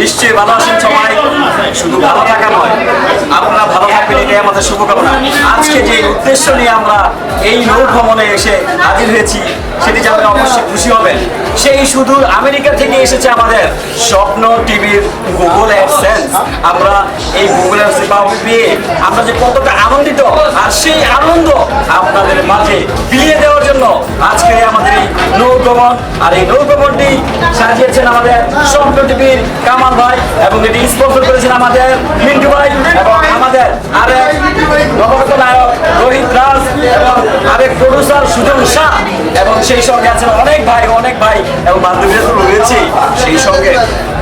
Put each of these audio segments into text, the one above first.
নিশ্চয়ই ভালো আছেন সবাই। শুধু ভালো থাকা নয়, আপনারা ভালো থাকবেন, এটাই আমাদের শুভকামনা। আজকে যে উদ্দেশ্য নিয়ে আমরা এই নৌ ভ্রমণে এসে হাজির হয়েছি, সেটি জানলে অবশ্যই খুশি হবেন। সেই সুদূর আমেরিকা থেকে এসেছে আমাদের স্বপ্ন টিভির গুগল অ্যাডসেন্স। আমরা এই গুগল অ্যাডসেন্স পেয়ে আমরা যে কতটা আনন্দিত আর সেই আনন্দ আপনাদের মাঝে বিলিয়ে দেওয়ার জন্য আজকে আমাদের এই নৌভ্রমণ আর এই নৌভ্রমণটি সাজিয়েছেন আমাদের স্বপ্ন টিভির কামাল ভাই এবং এটি স্পন্সর করেছেন আমাদের মিন্টু ভাই এবং আমাদের আরেক নবগত নায়ক রোহিত রাজ এবং আরেক প্রডিউসার সুজন শাহ। এবং সেই সঙ্গে আছেন অনেক ভাই অনেক ভাই এবং বান্ধবীরা তো রয়েছে। সেই সঙ্গে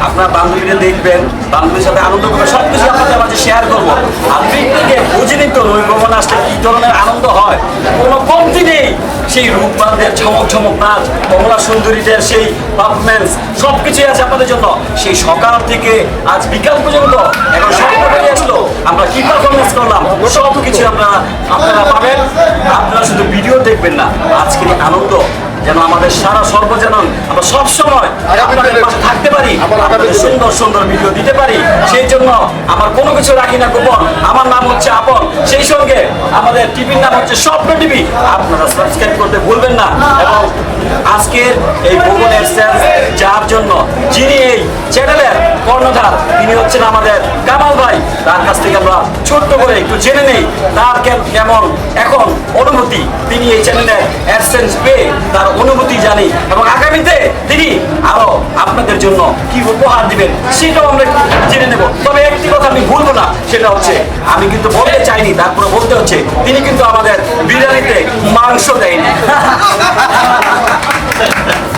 আপনার বান্ধবীরা দেখবেন বান্ধবীর সাথে আনন্দ করবেন সব কিছু আপনাদের মাঝে শেয়ার করব। আপনি থেকে বুঝিনি তো নৈ ভ্রমণ আসলে কি ধরনের আনন্দ হয়? কোনো কমতি নেই। সেই রূপবানদের ঝমক ঝমক নাচ কমলা সুন্দরীদের সেই পারফরমেন্স সব কিছুই আছে আপনাদের জন্য। সেই সকাল থেকে আজ বিকাল পর্যন্ত এখন সকাল আসলো। আমরা কি পারফরমেন্স করলাম? সব কিছু আপনারা আপনারা পাবেন। আপনারা শুধু ভিডিও দেখবেন না, আজকের আনন্দ যেন আমাদের সারা সর্বজনন আমরা সবসময় আপনাদের পাশে থাকতে পারি আপনাদের সুন্দর সুন্দর ভিডিও দিতে পারি সেই জন্য আমার কোনো কিছু রাখি না গোপন আমার নাম হচ্ছে আপন। সেই সঙ্গে আমাদের টিভির নাম হচ্ছে স্বপ্ন টিভি। আপনারা সাবস্ক্রাইব করতে ভুলবেন না এবং আজকের এই ভুবনের যার জন্য যিনি এই চ্যানেলের কর্ণধার। তিনি হচ্ছেন আমাদের কামাল ভাই। তার কাছ থেকে আমরা ছোট্ট করে একটু জেনে নেই, তার কেমন এখন অনুভূতি। তিনি এই চ্যানেলের অ্যাডসেন্স পেয়ে তার অনুভূতি জানি এবং আগামীতে তিনি আরও আপনাদের জন্য কি উপহার দিবেন সেটাও আমরা জেনে নেব। তবে একটি কথা আমি ভুলবো না, সেটা হচ্ছে আমি কিন্তু বলতে চাইনি, তারপরে বলতে হচ্ছে, তিনি কিন্তু আমাদের বিরিয়ানিতে মাংস দেয়নি।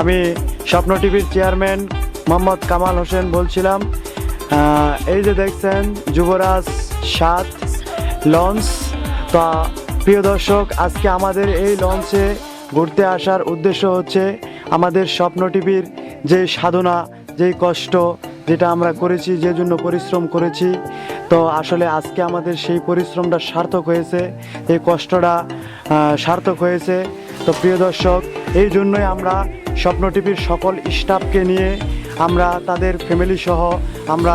আমি স্বপ্ন টিভির চেয়ারম্যান মোহাম্মদ কামাল হোসেন বলছিলাম। এই যে দেখছেন, যুবরাজ সাত লঞ্চ। তা, প্রিয় দর্শক, আজকে আমাদের এই লঞ্চে ঘুরতে আসার উদ্দেশ্য হচ্ছে আমাদের স্বপ্ন টিভির যে সাধনা যেই কষ্ট যেটা আমরা করেছি, যে জন্য পরিশ্রম করেছি। তো, আসলে আজকে আমাদের সেই পরিশ্রমটা সার্থক হয়েছে, এই কষ্টটা সার্থক হয়েছে। তো, প্রিয় দর্শক, এই জন্যই আমরা স্বপ্ন টিভির সকল স্টাফকে নিয়ে আমরা, তাদের ফ্যামিলি সহ আমরা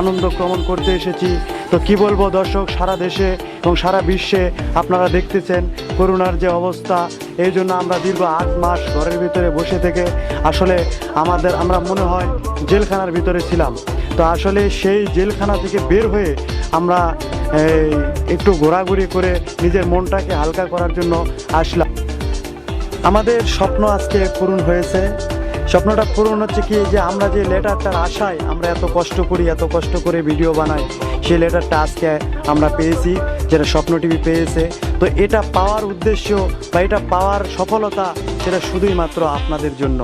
আনন্দ ভ্রমণ করতে এসেছি। তো কি বলব দর্শক, সারা দেশে এবং সারা বিশ্বে আপনারা দেখতেছেন করোনার যে অবস্থা। এই জন্য আমরা দীর্ঘ আট মাস ঘরের ভিতরে বসে থেকে আসলে আমাদের, আমরা মনে হয় জেলখানার ভিতরে ছিলাম। তো আসলে সেই জেলখানা থেকে বের হয়ে আমরা একটু ঘোরাঘুরি করে নিজের মনটাকে হালকা করার জন্য আসলাম। আমাদের স্বপ্ন আজকে পূরণ হয়েছে। স্বপ্নটা পূরণ হচ্ছে কি, যে আমরা যে লেটারটার আশায় আমরা এত কষ্ট করি, এত কষ্ট করে ভিডিও বানাই, সেই লেটারটা আজকে আমরা পেয়েছি, যেটা স্বপ্ন টিভি পেয়েছে। তো এটা পাওয়ার উদ্দেশ্য বা এটা পাওয়ার সফলতা সেটা শুধুই মাত্র আপনাদের জন্য।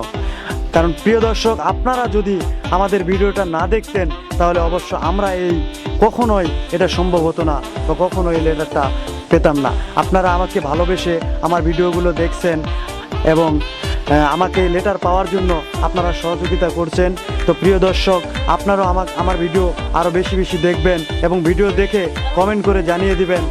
কারণ প্রিয় দর্শক, আপনারা যদি আমাদের ভিডিওটা না দেখতেন, তাহলে অবশ্য আমরা এই কখনোই এটা সম্ভব হতো না বা কখনো এই লেটারটা পেতাম না। আপনারা আমাকে ভালোবেসে আমার ভিডিওগুলো দেখছেন এবং আমাকে লেটার পাওয়ার জন্য আপনারা সহযোগিতা করছেন। তো প্রিয় দর্শক আপনারাও আমার আমার ভিডিও আরও বেশি বেশি দেখবেন এবং ভিডিও দেখে কমেন্ট করে জানিয়ে দিবেন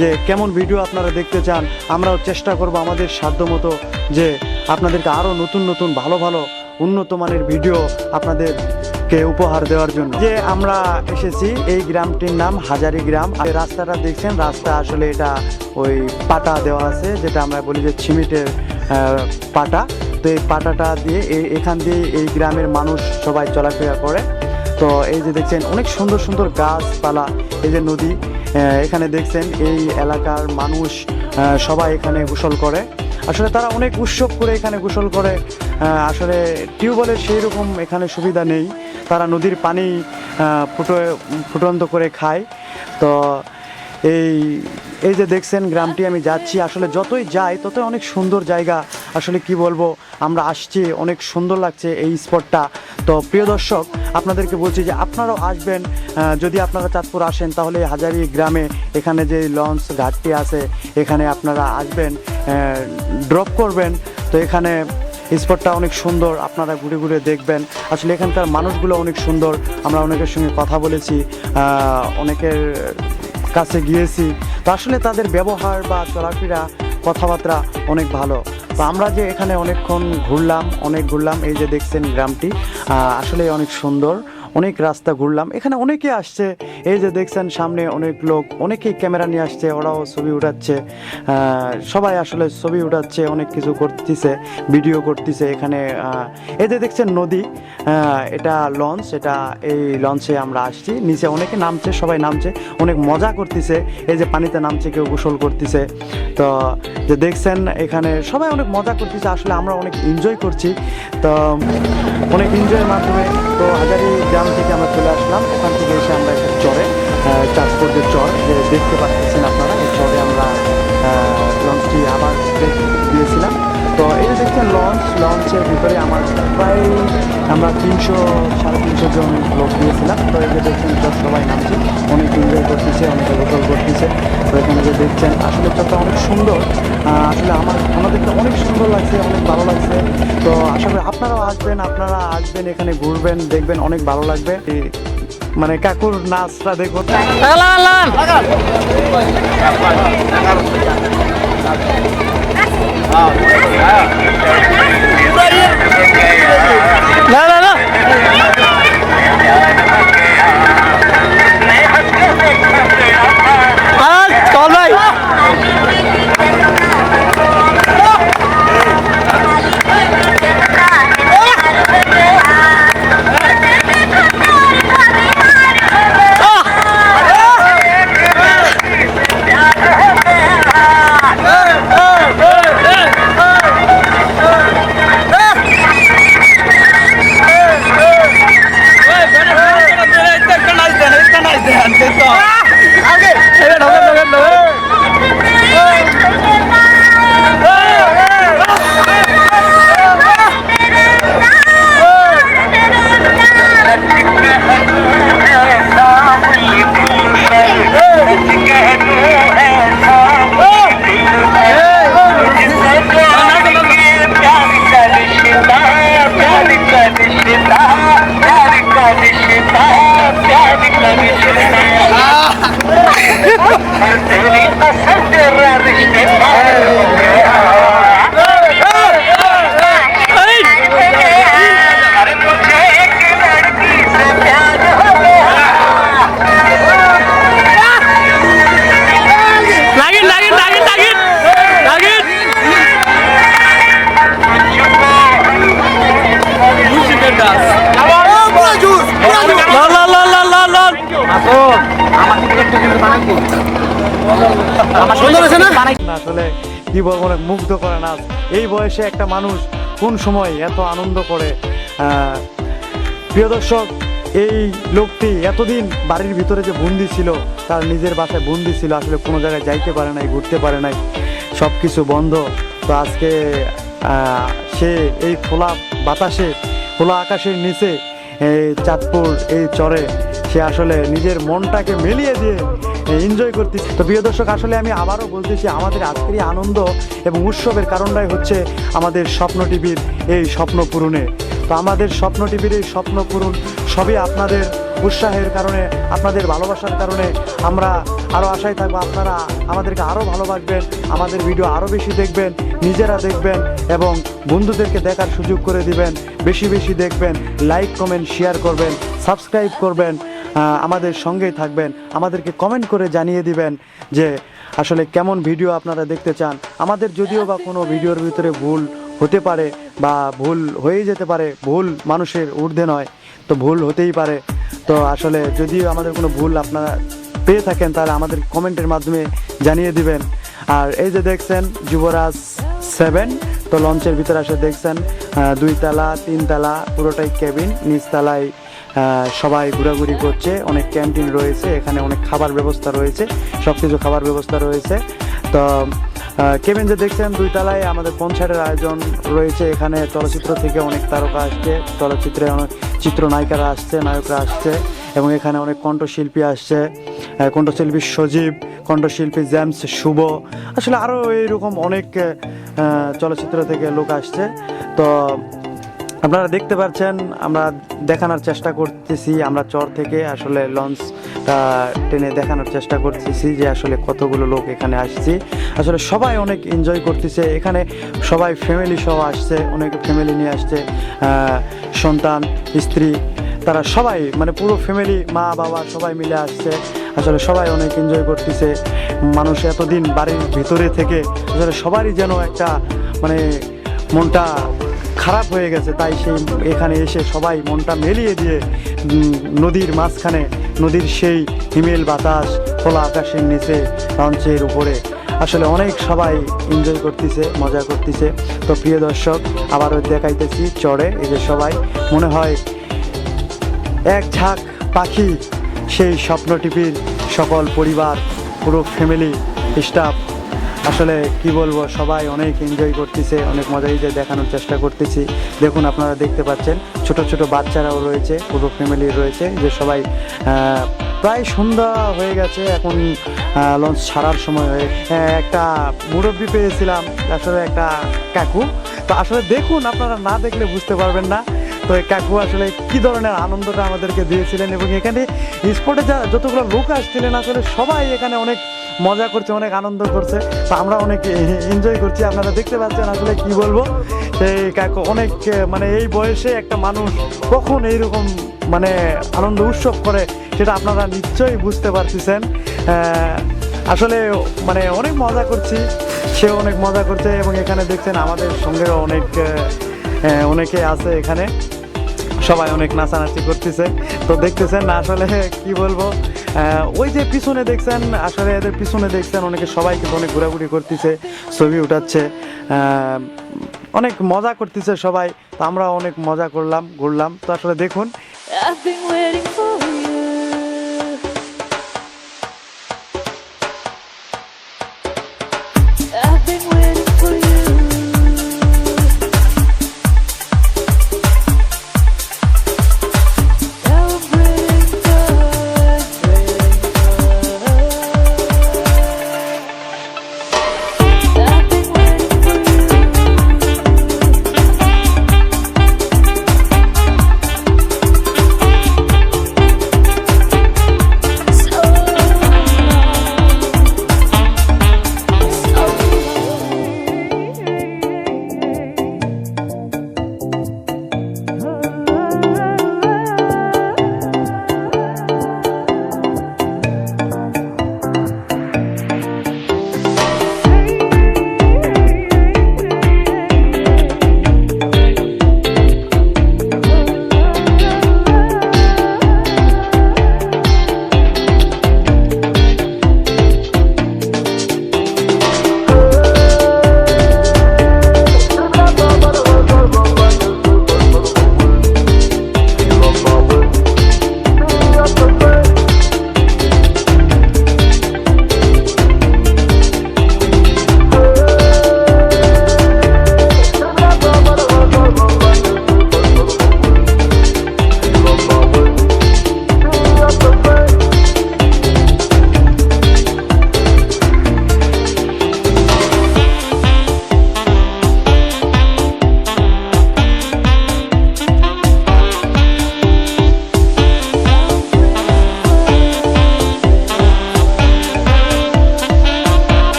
যে কেমন ভিডিও আপনারা দেখতে চান। আমরাও চেষ্টা করব আমাদের সাধ্যমতো যে আপনাদেরকে আরও নতুন নতুন ভালো ভালো উন্নত মানের ভিডিও আপনাদেরকে উপহার দেওয়ার জন্য। যে আমরা এসেছি এই গ্রামটির নাম হাজারি গ্রাম। আর রাস্তাটা দেখছেন রাস্তা আসলে এটা ওই পাতা দেওয়া আছে যেটা আমরা বলি যে আহ, পাটা তো এই পাটাটা দিয়ে এখান দিয়ে এই গ্রামের মানুষ সবাই চলাফেরা করে। তো এই যে দেখছেন, অনেক সুন্দর সুন্দর গাছপালা, এই যে নদী এখানে দেখছেন এই এলাকার মানুষ সবাই এখানে গোসল করে। আসলে তারা অনেক উৎসব করে এখানে গোসল করে। আসলে টিউবওয়েলের সেই রকম এখানে সুবিধা নেই। তারা নদীর পানি ফুটো, ফুটন্ত করে খায়। তো এই এই যে দেখছেন গ্রামটি, আমি যাচ্ছি। আসলে যতই যাই, ততই অনেক সুন্দর জায়গা। আসলে কি বলব, আমরা আসছি, অনেক সুন্দর লাগছে এই স্পটটা। তো প্রিয় দর্শক, আপনাদেরকে বলছি যে আপনারাও আসবেন যদি আপনারা চাঁদপুর আসেন, তাহলে হাজারি গ্রামে এখানে যে লঞ্চ ঘাটটি আছে, এখানে আপনারা আসবেন ড্রপ করবেন। তো এখানে স্পটটা অনেক সুন্দর, আপনারা ঘুরে ঘুরে দেখবেন। আসলে এখানকার মানুষগুলো অনেক সুন্দর, আমরা অনেকের সঙ্গে কথা বলেছি অনেকের কাছে গিয়েছি, তো আসলে তাদের ব্যবহার বা চলাফেরা, কথাবার্তা অনেক ভালো। তো আমরা যে এখানে অনেকক্ষণ ঘুরলাম, অনেক ঘুরলাম, এই যে দেখছেন গ্রামটি আসলে অনেক সুন্দর। অনেক রাস্তা ঘুরলাম। এখানে অনেকে আসছে। এই যে দেখছেন সামনে অনেক লোক, অনেকেই ক্যামেরা নিয়ে আসছে, ওরাও ছবি উঠাচ্ছে। সবাই আসলে ছবি উঠাচ্ছে, অনেক কিছু করতেছে, ভিডিও করতেছে এখানে। এই যে দেখছেন নদী এটা লঞ্চ, এটা এই লঞ্চে আমরা আসছি। নিচে অনেকে নামছে, সবাই নামছে, অনেক মজা করতেছে। এই যে পানিতে নামছে, কেউ গোসল করতেছে। তো, যে দেখছেন এখানে সবাই অনেক মজা করতেছে, আসলে আমরা অনেক এনজয় করছি। তো, অনেক এনজয়ের মাধ্যমে তো হাজারি গ্রাম থেকে আমরা চলে আসলাম। ওখান থেকে এসে আমরা একটা চরে চাঁদপুর যে চর দেখতে পাচ্ছেন আপনারা, এই চরে আমরা লঞ্চটি আবার তো দেখছেন লঞ্চ লঞ্চের ভিতরে আমার প্রায় আমরা তিনশো, সাড়ে তিনশো জন লোক দিয়েছিলাম তো যে দেখছেন সবাই নামছে। অনেক এনজয় করতেছে, অনেকে গোসল করতেছে। তো এখানে যে দেখছেন, আসলে চরটা অনেক সুন্দর। আসলে আমার, আমাদেরকে অনেক সুন্দর লাগছে, অনেক ভালো লাগছে। তো আশা করি আপনারাও আসবেন, আপনারা আসবেন, এখানে ঘুরবেন, দেখবেন, অনেক ভালো লাগবে। মানে কাকুর নাচটা দেখুন। না না না আজ সুন্দর হয়েছে না? না আসলে কি বলব মুগ্ধ করে নাচ এই বয়সে একটা মানুষ কোন সময় এত আনন্দ করে? আহ, প্রিয় দর্শক এই লোকটি এতদিন বাড়ির ভিতরে যে বন্দি ছিল তার নিজের বাসায় বন্দি ছিল আসলে কোনো জায়গায় যাইতে পারে নাই ঘুরতে পারে নাই সব কিছু বন্ধ। তো আজকে সে এই খোলা বাতাসে খোলা আকাশের নিচে এই চাঁদপুর এই চরে সে আসলে নিজের মনটাকে মিলিয়ে দিয়ে এনজয় করতেছি। তো প্রিয় দর্শক, আসলে আমি আবারও বলতেছি, আমাদের আজকের আনন্দ এবং উৎসবের কারণটাই হচ্ছে আমাদের স্বপ্ন টিভির এই স্বপ্ন পূরণে। তো আমাদের স্বপ্ন টিভির এই স্বপ্ন পূরণ সবই আপনাদের উৎসাহের কারণে, আপনাদের ভালোবাসার কারণে আমরা আরও আশায় থাকব। আপনারা আমাদেরকে আরও ভালোবাসবেন, আমাদের ভিডিও আরও বেশি দেখবেন, নিজেরা দেখবেন এবং বন্ধুদেরকে দেখার সুযোগ করে দিবেন। বেশি বেশি দেখবেন লাইক কমেন্ট শেয়ার করবেন সাবস্ক্রাইব করবেন। আমাদের সঙ্গেই থাকবেন। আমাদেরকে কমেন্ট করে জানিয়ে দিবেন যে আসলে কেমন ভিডিও আপনারা দেখতে চান। আমাদের যদিও বা কোনো ভিডিওর ভিতরে ভুল হতে পারে বা ভুল হয়ে যেতে পারে, ভুল মানুষের ঊর্ধ্বে নয়, তো ভুল হতেই পারে। তো আসলে যদিও আমাদের কোনো ভুল আপনারা পেয়ে থাকেন, তাহলে আমাদের কমেন্টের মাধ্যমে জানিয়ে দিবেন। আর এই যে দেখছেন যুবরাজ সেভেন তো লঞ্চের ভিতরে আসে দেখছেন দুই তালা, তিন তালা, পুরোটাই কেবিন নিচতলায় সবাই ঘোরাঘুরি করছে, অনেক ক্যান্টিন রয়েছে, এখানে অনেক খাবার ব্যবস্থা রয়েছে সব কিছু খাবার ব্যবস্থা রয়েছে। তো কেবিন যে দেখছেন, দুই তলায় আমাদের কনসার্টের আয়োজন রয়েছে এখানে, চলচ্চিত্র থেকে অনেক তারকা আসছে, চলচ্চিত্রে অনেক চিত্রনায়িকারা আসছে, নায়করা আসছে, এবং এখানে অনেক কণ্ঠশিল্পী আসছে। কণ্ঠশিল্পী সজীব, কণ্ঠশিল্পী জেমস, শুভ, আসলে আরও এইরকম অনেক চলচ্চিত্র থেকে লোক আসছে। তো আপনারা দেখতে পাচ্ছেন, আমরা দেখানোর চেষ্টা করতেছি, আমরা চর থেকে আসলে লঞ্চটা টেনে দেখানোর চেষ্টা করতেছি যে আসলে কতগুলো লোক এখানে আসছি। আসলে সবাই অনেক এনজয় করতেছে, এখানে সবাই ফ্যামিলি সহ আসছে, অনেক ফ্যামিলি নিয়ে আসছে সন্তান, স্ত্রী, তারা সবাই মানে পুরো ফ্যামিলি মা, বাবা সবাই মিলে আসছে। আসলে সবাই অনেক এনজয় করতেছে, মানুষ এতদিন বাড়ির ভিতরে থেকে, আসলে সবারই যেন একটা মানে মনটা খারাপ হয়ে গেছে, তাই সেই এখানে এসে সবাই মনটা মেলিয়ে দিয়ে নদীর মাঝখানে, নদীর সেই হিমেল বাতাস, খোলা আকাশের নিচে লঞ্চের উপরে। আসলে অনেক সবাই এনজয় করতেছে, মজা করতেছে। তো প্রিয় দর্শক, আবারও দেখাইতেছি চড়ে এই যে সবাই, মনে হয় এক ঝাঁক পাখি সেই স্বপ্ন সকল পরিবার, পুরো ফ্যামিলি স্টাফ আসলে কি বলব, সবাই অনেক এনজয় করতেছে, অনেক মজাই যে দেখানোর চেষ্টা করতেছি। দেখুন, আপনারা দেখতে পাচ্ছেন, ছোট ছোট বাচ্চারাও রয়েছে, পুরো ফ্যামিলি রয়েছে, যে সবাই প্রায় সন্ধ্যা হয়ে গেছে, এখন লঞ্চ ছাড়ার সময় হয়ে একটা মুরব্বি পেয়েছিলাম, আসলে একটা কাকু। তো আসলে দেখুন, আপনারা না দেখলে বুঝতে পারবেন না, তো এই কাকু আসলে কি ধরনের আনন্দটা আমাদেরকে দিয়েছিলেন এবং এখানে স্পটে যা, যতগুলো লোক আসছিলেন, আসলে সবাই এখানে অনেক মজা করছে, অনেক আনন্দ করছে। তো আমরা অনেক এনজয় করছি। আপনারা দেখতে পাচ্ছেন আসলে কি বলব? এই কাকু অনেক মানে এই বয়সে একটা মানুষ কখন এইরকম মানে আনন্দ উৎসব করে, সেটা আপনারা নিশ্চয়ই বুঝতে পারতেছেন। আসলে মানে অনেক মজা করছি। সেও অনেক মজা করছে এবং এখানে দেখছেন আমাদের সঙ্গেও অনেক অনেকে আছে এখানে। সবাই অনেক নাচানাচি করতেছে। তো দেখতেছেন আসলে কি বলব? ওই যে পিছনে দেখছেন, আসলে এদের পিছনে দেখছেন, অনেকে সবাইকে অনেক ঘোরাঘুরি করতেছে, ছবি উঠাচ্ছে অনেক মজা করতেছে সবাই, তো আমরা অনেক মজা করলাম, ঘুরলাম। তো আসলে দেখুন। I've been waiting for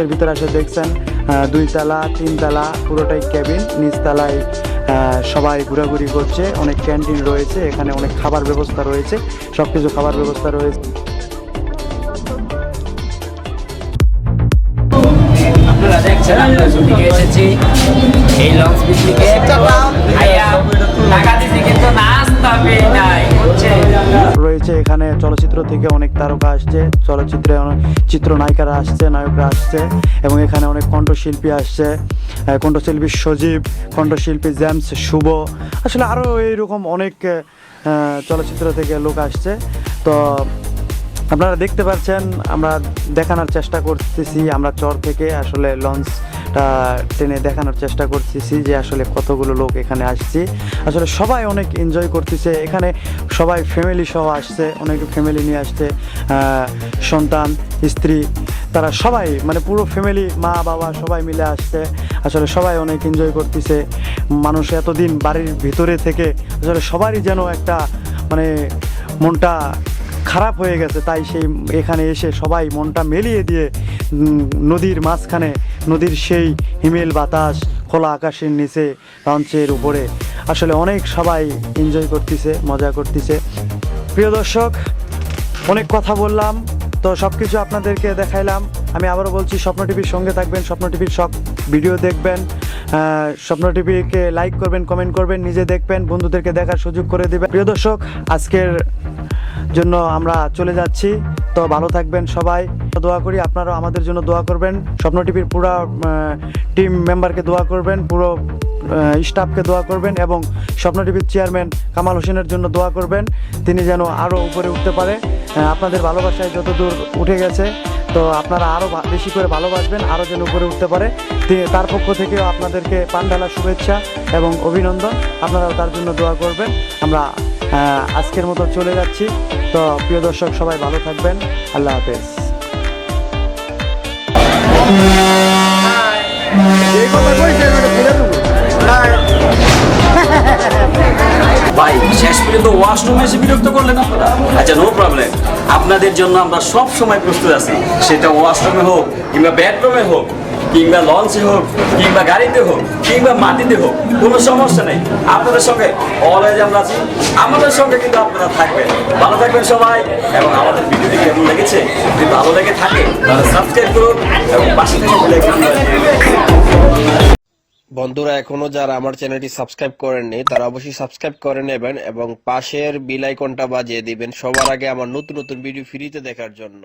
লঞ্চের ভিতরে এসে দেখছেন আহ, দুই তালা তিন তালা পুরোটাই কেবিন নিচতলায় আহ, সবাই ঘোরাঘুরি করছে অনেক ক্যান্টিন রয়েছে এখানে অনেক খাবার ব্যবস্থা রয়েছে সব কিছু খাবার ব্যবস্থা রয়েছে। আপনারা দেখছেন আমরা শুটিংয়ে এসেছি এই লঞ্চ টাকা কিন্তু নাই রয়েছে এখানে চলচ্চিত্র থেকে অনেক তারকা আসছে, চলচ্চিত্রে অনেক চিত্রনায়িকারা আসছে, নায়করা আসছে, এবং এখানে অনেক কণ্ঠশিল্পী আসছে। কণ্ঠশিল্পী সজীব, কণ্ঠশিল্পী জেমস, শুভ। আসলে আরও এইরকম অনেক চলচ্চিত্র থেকে লোক আসছে। তো আপনারা দেখতে পাচ্ছেন, আমরা দেখানোর চেষ্টা করতেছি, আমরা চর থেকে আসলে লঞ্চটা টেনে দেখানোর চেষ্টা করতেছি যে আসলে কতগুলো লোক এখানে আসছি। আসলে সবাই অনেক এনজয় করতেছে। এখানে সবাই ফ্যামিলি সহ আসছে, অনেক ফ্যামিলি নিয়ে আসছে সন্তান, স্ত্রী, তারা সবাই মানে পুরো ফ্যামিলি মা, বাবা সবাই মিলে আসছে। আসলে সবাই অনেক এনজয় করতেছে। মানুষ এতদিন বাড়ির ভিতরে থেকে, আসলে সবারই যেন একটা মানে মনটা খারাপ হয়ে গেছে, তাই সেই এখানে এসে সবাই মনটা মেলিয়ে দিয়ে নদীর মাঝখানে, নদীর সেই হিমেল বাতাস খোলা আকাশের নিচে লঞ্চের উপরে। আসলে অনেক সবাই এনজয় করতেছে, মজা করতেছে। প্রিয় দর্শক, অনেক কথা বললাম, তো সব কিছু আপনাদেরকে দেখাইলাম। আমি আবারও বলছি, স্বপ্ন টিভির সঙ্গে থাকবেন, স্বপ্ন টিভির সব ভিডিও দেখবেন। স্বপ্ন টিভিকে লাইক করবেন কমেন্ট করবেন, নিজে দেখবেন, বন্ধুদেরকে দেখার সুযোগ করে দেবেন। প্রিয় দর্শক, আজকের জন্য আমরা চলে যাচ্ছি। তো ভালো থাকবেন সবাই। দোয়া করি আপনারাও আমাদের জন্য দোয়া করবেন। স্বপ্ন টিভির পুরো টিম মেম্বারকে দোয়া করবেন। পুরো স্টাফকে দোয়া করবেন এবং স্বপ্ন টিভির চেয়ারম্যান কামাল হোসেনের জন্য দোয়া করবেন। তিনি যেন আরও উপরে উঠতে পারে। আপনাদের ভালোবাসায় যত দূর উঠে গেছে, তো আপনারা আরও বেশি করে ভালোবাসবেন আরও যেন উপরে উঠতে পারে। তার পক্ষ থেকেও আপনাদেরকে পান্ডালা শুভেচ্ছা এবং অভিনন্দন। আপনারাও তার জন্য দোয়া করবেন। আমরা আজকের মতো চলে যাচ্ছি। তো প্রিয় দর্শক, সবাই ভালো থাকবেন। আল্লাহ হাফেজ। ভাই, শেষ পর্যন্ত ওয়াশরুমে এসে বিরক্ত করলেন আপনারা? আচ্ছা নো প্রবলেম আপনাদের জন্য আমরা সব সময় প্রস্তুত আছি। সেটা ওয়াশরুমে হোক কিংবা বেডরুমে হোক কিংবা লঞ্চে হোক, কিংবা গাড়িতে হোক, কিংবা মাটিতে হোক, কোনো সমস্যা নেই। আপনাদের সঙ্গে অলওয়েজ আমরা আছি। আমাদের সঙ্গে কিন্তু আপনারা থাকবেন। ভালো থাকবেন সবাই, এবং আমাদের ভিডিওটি কেমন লেগেছে, যদি ভালো লেগে থাকে, তাহলে সাবস্ক্রাইব করুন, এবং পাশে থেকে। বন্ধুরা, এখনও যারা আমার চ্যানেলটি সাবস্ক্রাইব করেননি, তারা অবশ্যই সাবস্ক্রাইব করে নেবেন এবং পাশের বিল আইকনটা বাজিয়ে দিবেন সবার আগে আমার নতুন নতুন ভিডিও ফ্রিতে দেখার জন্য।